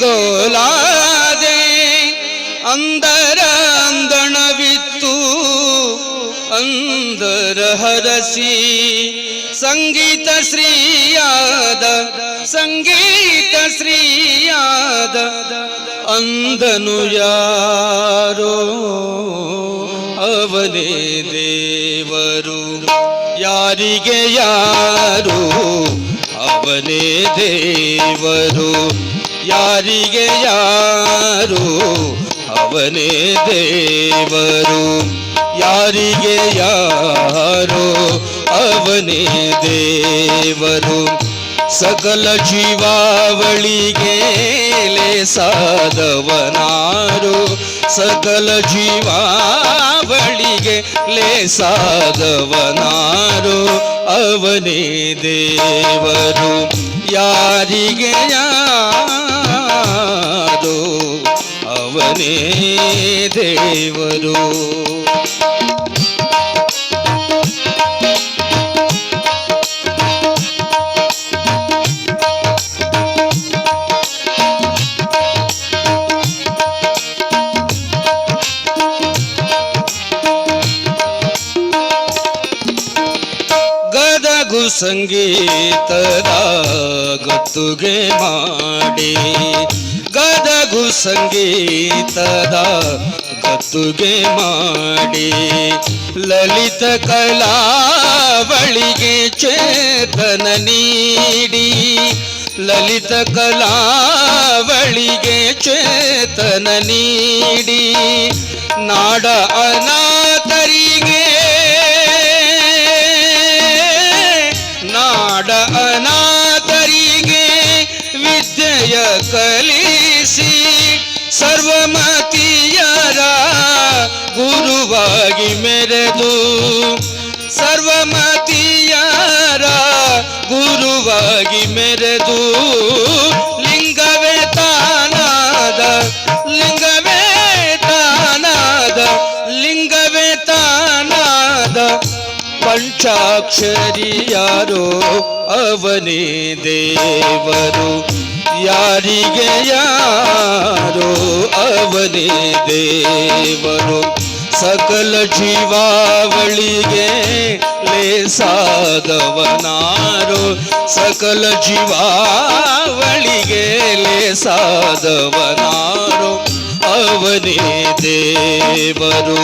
ಕೈಗೋಲಾದೆ ಅಂದರ ಅಂದಣವಿತ್ತು, ಅಂದರ ಹರಸಿ ಸಂಗೀತ ಶ್ರೀಯಾದ ಸಂಗೀತ ಶ್ರೀಯಾದ ಅಂದನು ಯಾರೋ? ಅವನೇ ದೇವರು, ಯಾರಿಗೆ ಯಾರು? ಅವನೇ ದೇವರು ಯಾರಿಗೆ ಯಾರು? ಅವನೇ ದೇವರು. ಯಾರಿಗೆ ಯಾರು? ಅವನೇ ದೇವರು. ಸಕಲ ಜೀವಾವಳಿಗೆ ಲೇಸಾದವನಾರು. ಸಕಲ ಜೀವಾವಳಿಗೆ ಲೇಸಾದವನಾರು. ಅವನೇ ದೇವರು. ಯಾರಿಗೆ ಯಾರು? ಅವನೇ ದೇವರು ಗದಗು ಸಂಗೀತದ ಗತ್ತುಗೆ ಮಾಡಿ ಗದಗು ಸಂಗೀತದ ಕತ್ತುಗೆ ಮಾಡಿ ಲಲಿತ ಕಲಾವಳಿಗೆ ಚೇತನ ನೀಡಿ ಲಲಿತ ಕಲಾವಳಿಗೆ ಚೇತನ ನೀಡಿ ನಾಡ ಅನಾಥರಿಗೆ ಸರ್ವಮತಿಯರ ಗುರುವಾಗಿ ಮೆರೆದು ಸರ್ವಮತಿಯರ ಗುರುವಾಗಿ ಮೆರೆದು ಲಿಂಗವೇ ತಾನಾದ ಲಿಂಗವೇ ತಾನಾದ ಲಿಂಗವೇ ತಾನಾದ ಪಂಚಾಕ್ಷರಿ ಯಾರೋ ಅವನೇ ದೇವರು. ಯಾರಿಗೆ ಯಾರೋ ಅವನೇ ದೇವರು? ಸಕಲ ಜೀವಾವಳಿಗೆ ಲೇಸಾದವನಾರು. ಸಕಲ ಜೀವಾವಳಿಗೆ ಲೇಸಾದವನಾರು. ಅವನೇ ದೇವರು.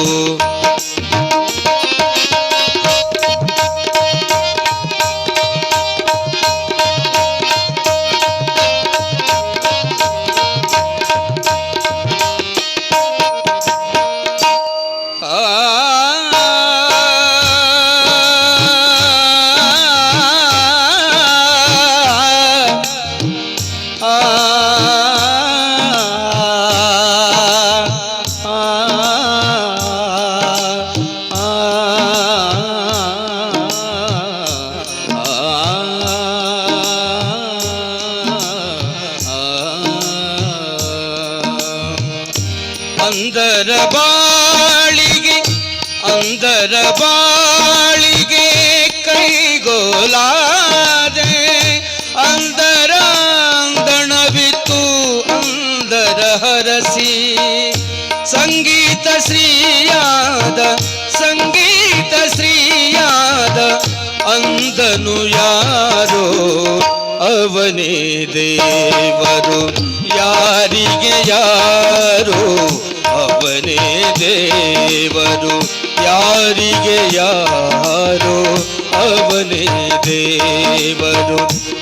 ಶ್ರೀಯಾದ, ಸಂಗೀತ ಶ್ರೀಯಾದ, ಅಂದನು ಯಾರೋ? ಅವನೇ ದೇವರು, ಯಾರಿಗೆ ಯಾರು? ಅವನೇ ದೇವರು, ಯಾರಿಗೆ ಯಾರು? ಅವನೇ ದೇವರು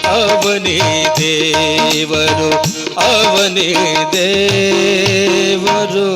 ಅವನೇ ದೇವರು ಅವನೇ ದೇವರು.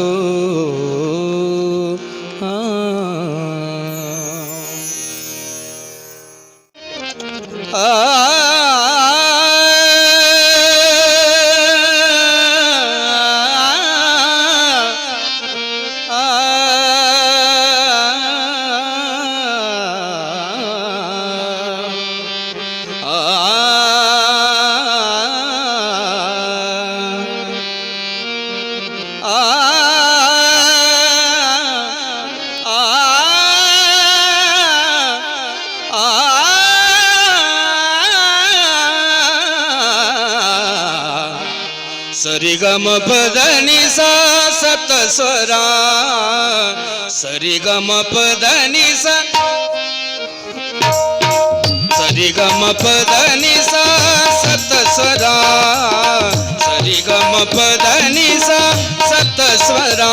सरिगम पदनी सा सत स्वरा। सरिगम पदनी सा। सरिगम पदनी सा सत स्वरा। सरिगम पदनी सा सत स्वरा।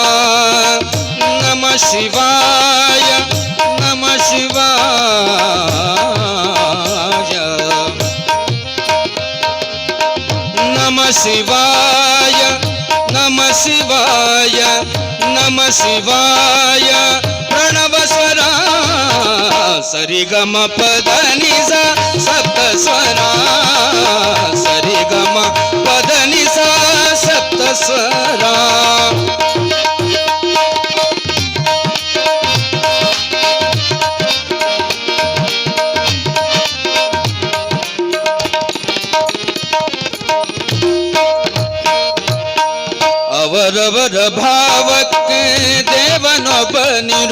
नम शिवाय नम शिवाय। नम शिवाय। शिवाय नम शिवाय प्रणवस्वरा सरिगम पदनिसा सप्तस्वरा सरिगम पदनिसा सप्तस्वरा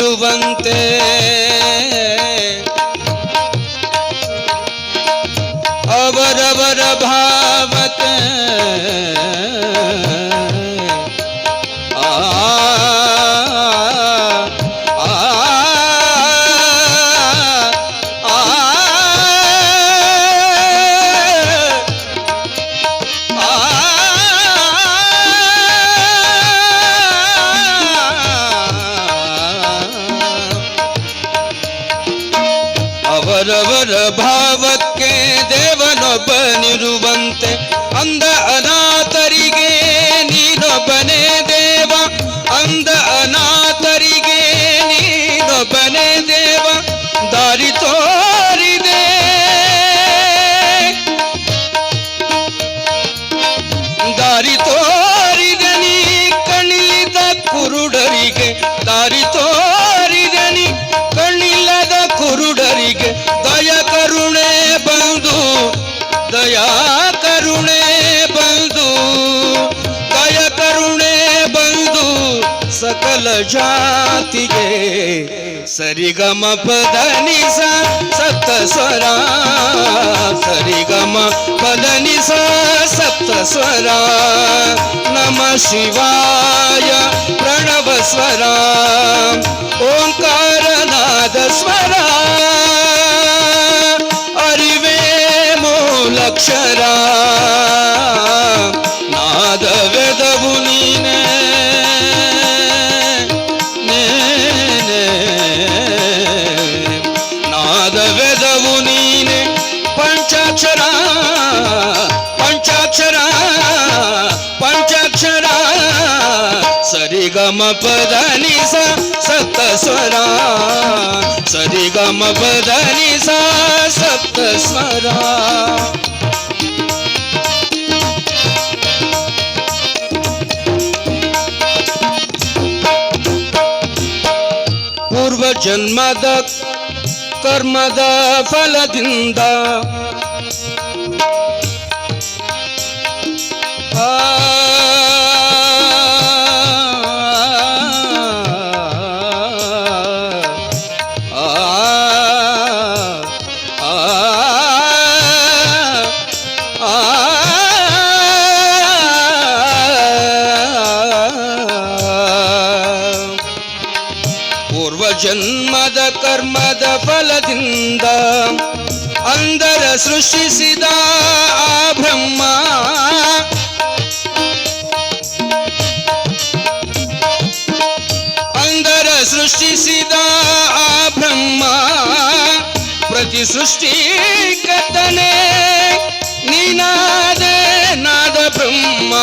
ध्रुवन्ते अवरवरभा ಅವರವರ ಸಕಲ ಜಾತಿಗೆ ಸರಿಗಮ ಪದ ನಿಸ ಸಪ್ತ ಸ್ವರ ಸರಿಗಮ ಪದ ನಿಸ ಸಪ್ತ ಸ್ವರ ನಮ ಶಿವಾಯ ಪ್ರಣವ ಸ್ವರ ಓಂಕಾರನಾದ ಸ್ವರ ಅರಿವೇ ಮೂಲಕ್ಷರ ಸ್ವರ ಸರಿಗಮ ಪದ ನಿಸ ಸಪ್ತ ಸ್ವರ ಪೂರ್ವ ಜನ್ಮದ ಕರ್ಮದ ಫಲದಿಂದ ಆ ಅಂದರ ಸೃಷ್ಟಿಸಿದ ಆ ಬ್ರಹ್ಮ ಅಂದರ ಸೃಷ್ಟಿಸಿದ ಆ ಬ್ರಹ್ಮ ಪ್ರತಿ ಸೃಷ್ಟಿ ಕರ್ತನೆ ನೀನಾದ ನಾದ ಬ್ರಹ್ಮ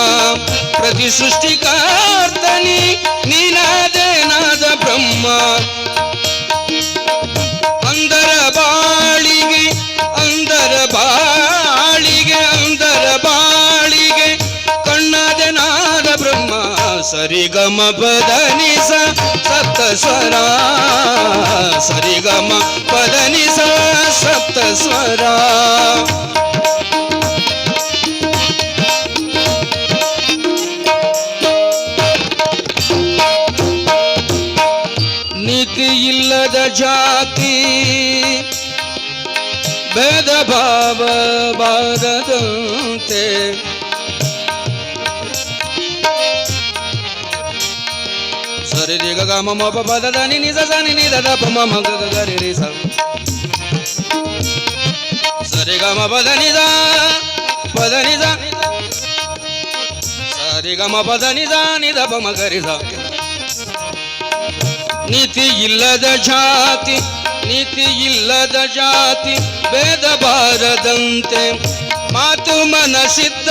ಪ್ರತಿ ಸೃಷ್ಟಿಕರ್ತನಿ ನೀನಾದ ಸರಿಗಮ ಪದನಿಸ ಸಪ್ತ ಸ್ವರ ಸರಿಗಮ ಪದನಿಸ ಸಪ್ತ ಸ್ವರ ನೀತಿ ಇಲ್ಲದ ಜಾತಿ ಭೇದ ಭಾವ ಬಾರದಂತೆ ರಿ ಗ ಗ ಮ ಮ ಪ ಪ ದ ದ ನಿ ನಿ ಸ ಸ ನಿ ನಿ ದ ದ ಪ ಮ ಮ ಗ ಗ ರಿ ರಿ ಸ ರಿ ಗ ಮ ಪ ದ ನಿ ದ ಪ ದ ನಿ ದ ಸರಿ ಗ ಮ ಪ ದ ನಿ ದ ನಿ ದ ಪ ಮ ಗ ರಿ ಸ ನೀತಿ ಇಲ್ಲದ ಜಾತಿ ನೀತಿ ಇಲ್ಲದ ಜಾತಿ ಭೇದ ಬಾರದಂತೆ ಮಾತು ಮನಸ್ಸಿದ್ದ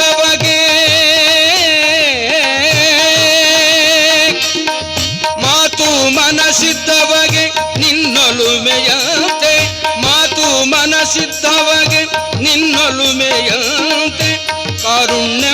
ನಿನ್ನೊಲುಮೆಯಂತೆ ಕಾರುಣ್ಯ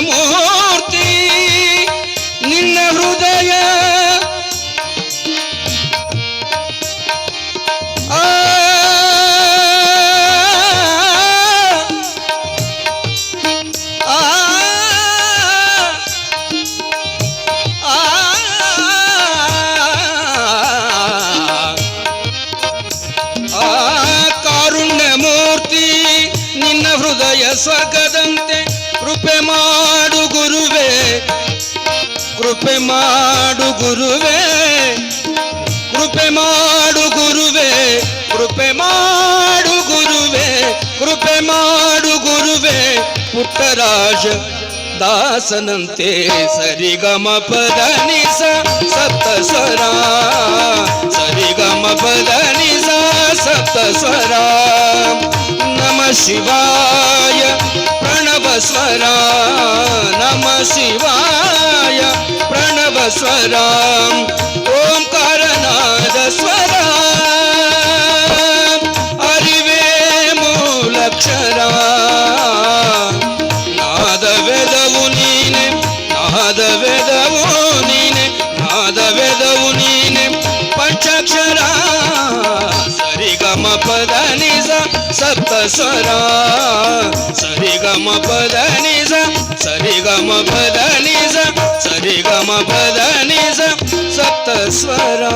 ಸ್ವಗದಂತೆ ಕೃಪೆ ಮಾಡು ಗುರುವೇ ಕೃಪೆ ಮಾಡು ಗುರುವೇ ಕೃಪೆ ಮಾಡು ಗುರುವೇ ಕೃಪೆ ಮಾಡು ಗುರುವೇ ಕೃಪೆ ಮಾಡು ಗುರುವೇ ಪುಟ್ಟರಾಜ ದಾಸನಂತೆ ಸರಿಗಮ ಪದ ನಿಸ ಸಪ್ತ ಸ್ವರ ಸರಿಗಮ ಪದ ನಿಸ ಸಪ್ತ ಸ್ವರ नमः शिवाय। प्रणवस्वरा नम शिवाय। प्रणवस्वरा ओंकारनादस्वरा సప్త స్వరా సరి గమ పద నిజ సరి గమ పద నిజ సరి గమ పద నిజ సప్త స్వరా